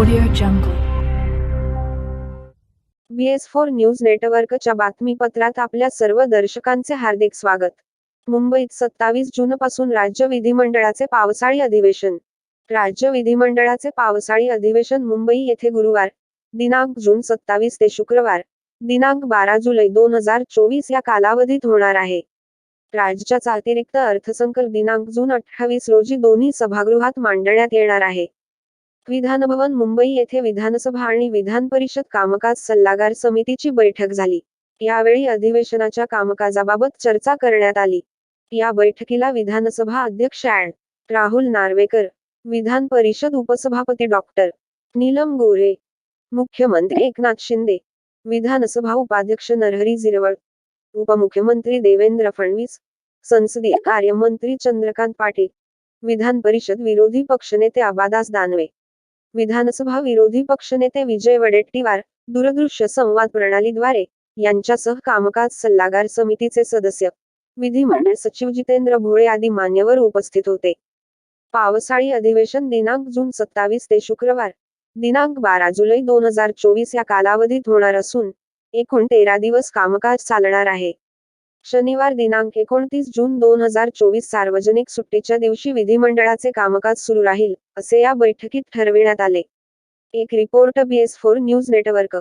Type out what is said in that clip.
Audio jungle B S four news नेटवर्कच्या बातमीपत्रात आपल्या सर्व दर्शकांचे हार्दिक स्वागत. मुंबईत सत्तावीस जून पासून राज्य विधिमंडळाचे पावसाळी अधिवेशन. राज्य विधिमंडळाचे पावसाळी अधिवेशन मुंबई येथे गुरुवार दिनांक जून सत्तावीस ते शुक्रवार दिनांक बारा जुलै दोन हजार चोवीस या कालावधीत होणार आहे. राज्याचा अतिरिक्त अर्थसंकल्प दिनांक जून अठ्ठावीस रोजी दोन्ही सभागृहात मांडण्यात येणार आहे. विधानभवन मुंबई येथे विधानसभा आणि विधान परिषद कामकाज सल्लागार समितीची बैठक झाली. यावेळी अधिवेशनाच्या कामकाजाबाबत चर्चा करण्यात आली. या बैठकीला विधानसभा अध्यक्ष ॲड राहुल नार्वेकर विधान परिषद उपसभापती डॉक्टर नीलम गोरे मुख्यमंत्री एकनाथ शिंदे विधानसभा उपाध्यक्ष नरहरी झिरवळ उपमुख्यमंत्री देवेंद्र फडणवीस संसदीय कार्यमंत्री चंद्रकांत पाटील विधान परिषद विरोधी पक्षनेते आबादास दानवे. विधानसभा विरोधी पक्षनेते विजय वडेट्टीवार दूरदृश्य संवाद प्रणालीद्वारे यांच्यासह कामकाज सल्लागार समितीचे सदस्य विधिमंडळ सचिव जितेंद्र भोळे आदी मान्यवर उपस्थित होते. पावसाळी अधिवेशन दिनांक जून सत्तावीस ते शुक्रवार दिनांक बारा जुलै दोन हजार चोवीस या कालावधीत होणार असून एकूण तेरा दिवस कामकाज चालणार आहे. शनिवार दिनांक एकोणतीस जून दोन हजार चोवीस सार्वजनिक सुट्टीच्या दिवशी विधिमंडळाचे कामकाज सुरू राहील असे या बैठकीत ठरविण्यात आले. एक report B S four news network.